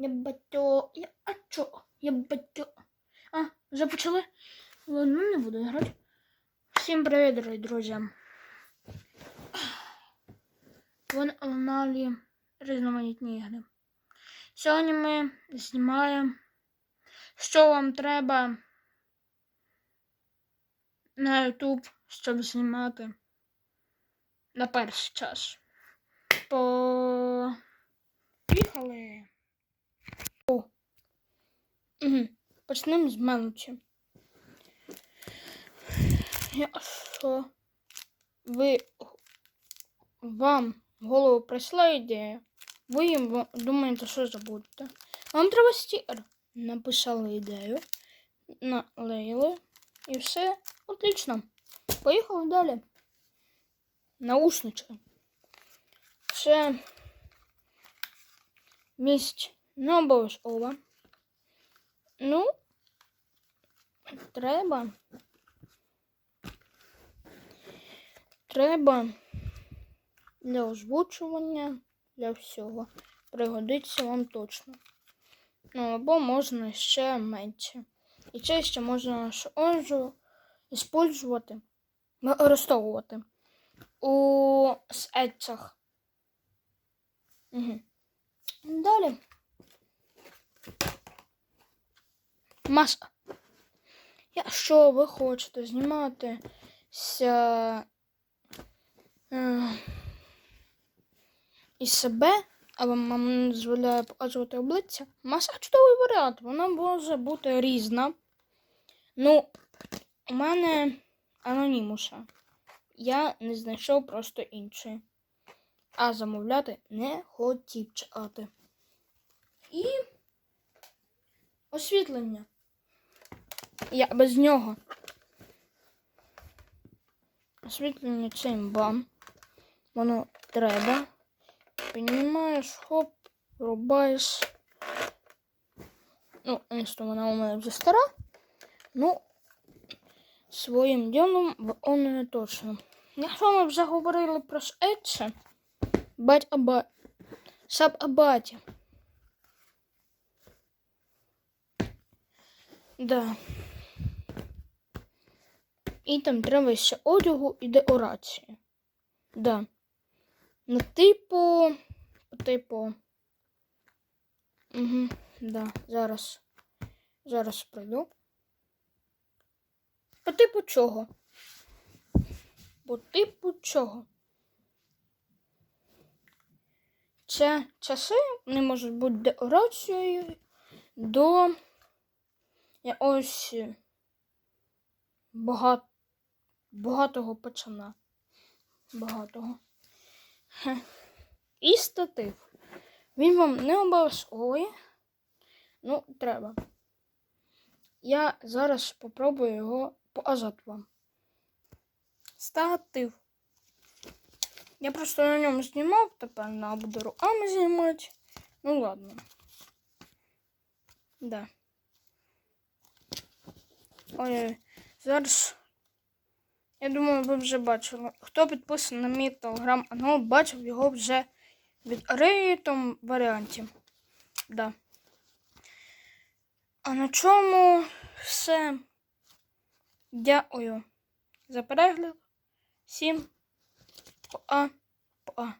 Я батьо. Я а чо? Я батьо. А, вже почали? Ладно, не буду грати. Всім привіт, дорогі друзі. На каналі різноманітні ігри. Сьогодні ми знімаємо, що вам треба на YouTube, щоб знімати на перший час. По... Поїхали. Угу. Почнемо з мелочі. Якщо ви вам в голову прийшла ідея, ви їм думаєте, що забудете. Вам треба стікер. Написали ідею, налили і все отлично. Поїхали далі. Наушнички. Це місць не обов'язково. Ну, треба. Треба для озвучування, для всього. Пригодиться вам точно. Ну, або можна ще менше. І це ще можна шонжу использувати, використовувати у сетцях. Угу. Далі. Маска. Якщо ви хочете зніматися е, із себе, або вам не дозволяє показувати обличчя, маска чудовий варіант. Вона може бути різна. Ну, у мене анонімуса. Я не знайшов просто іншої. А замовляти не хотів чекати. І освітлення. Я без нього. Освітлення цим бам. Воно треба. Піднімаєш, хоп, рубаєш. Ну, що вона у мене вже стара. Ну, своїм ділом виконує точно. Якщо ми вже говорили про Едше, бать аба... Саб абаті. Да. І там треба одягу і декорації. Да. Ну, типу. Типу. Угу, да, зараз. Зараз пройду. По типу чого? По типу чого? Це часи не можуть бути декорацією до якогось багат... багатого пацана. Багатого. І статив. Він вам не обов'язковий. Ну, треба. Я зараз спробую його показати вам. Статив. Я просто на ньому знімав, тепер на буду руками знімати. Ну ладно. Да. Ой, зараз. Я думаю, ви вже бачили. Хто підписаний на мій телеграм-канал, бачив його вже від відкритому варіанті. Да. А на чому все? Дякую за перегляд. Всім па-па.